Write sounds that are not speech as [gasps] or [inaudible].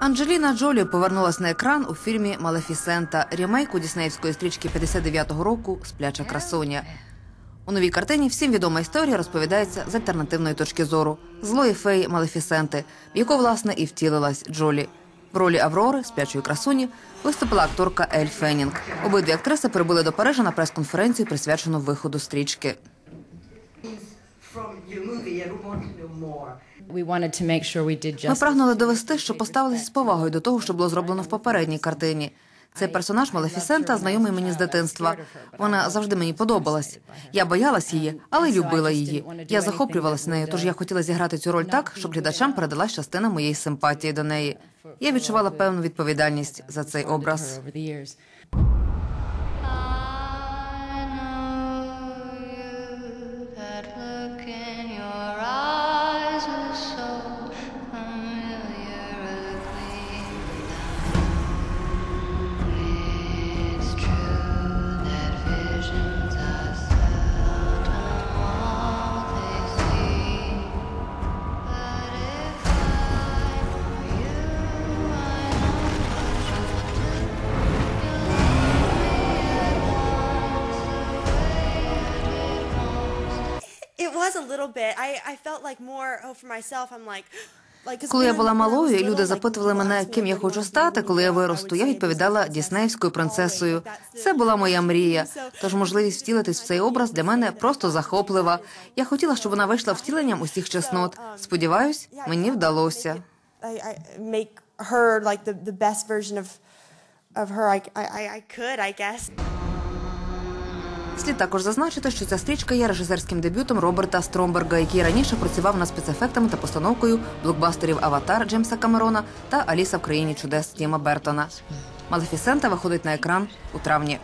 Анджеліна Джолі повернулась на екран у фільмі Малефісента, рімейку діснеївської стрічки 59-го року Спляча красуня. У новій картині всім відома історія розповідається з альтернативної точки зору злої феї Малефісенти, в яку власне і втілилась Джолі. В ролі Аврори, сплячої красуні, виступила акторка Ель Феннінг. Обидві актриси прибули до Парижа на прес-конференцію, присвячену виходу стрічки. Ми прагнули довести, що поставилися з повагою до того, що було зроблено в попередній картині. Цей персонаж Малефісента знайомий мені з дитинства. Вона завжди мені подобалась. Я боялась її, але любила її. Я захоплювалася нею, тож я хотіла зіграти цю роль так, щоб глядачам передалась частина моєї симпатії до неї. Я відчувала певну відповідальність за цей образ. Was a little bit. I, I felt like more, oh, for myself, I'm like, [gasps] Коли я була малою, і люди запитували мене, ким я хочу стати, коли я when you grow up?" виросту. Я відповідала діснеївською принцесою. Це була моя мрія. Тож можливість втілитись в цей образ для мене просто захоплива. Я хотіла, щоб вона вийшла втіленням усіх чеснот. Сподіваюсь, мені вдалося. I, I her like the, the best version of of her I, I, I could, I guess. Слід також зазначити, що ця стрічка є режисерським дебютом Роберта Стромберга, який раніше працював над спецефектами та постановкою блокбастерів Аватар Джеймса Камерона та Аліса в країні чудес Тіма Бертона. Малефісента виходить на екран у травні.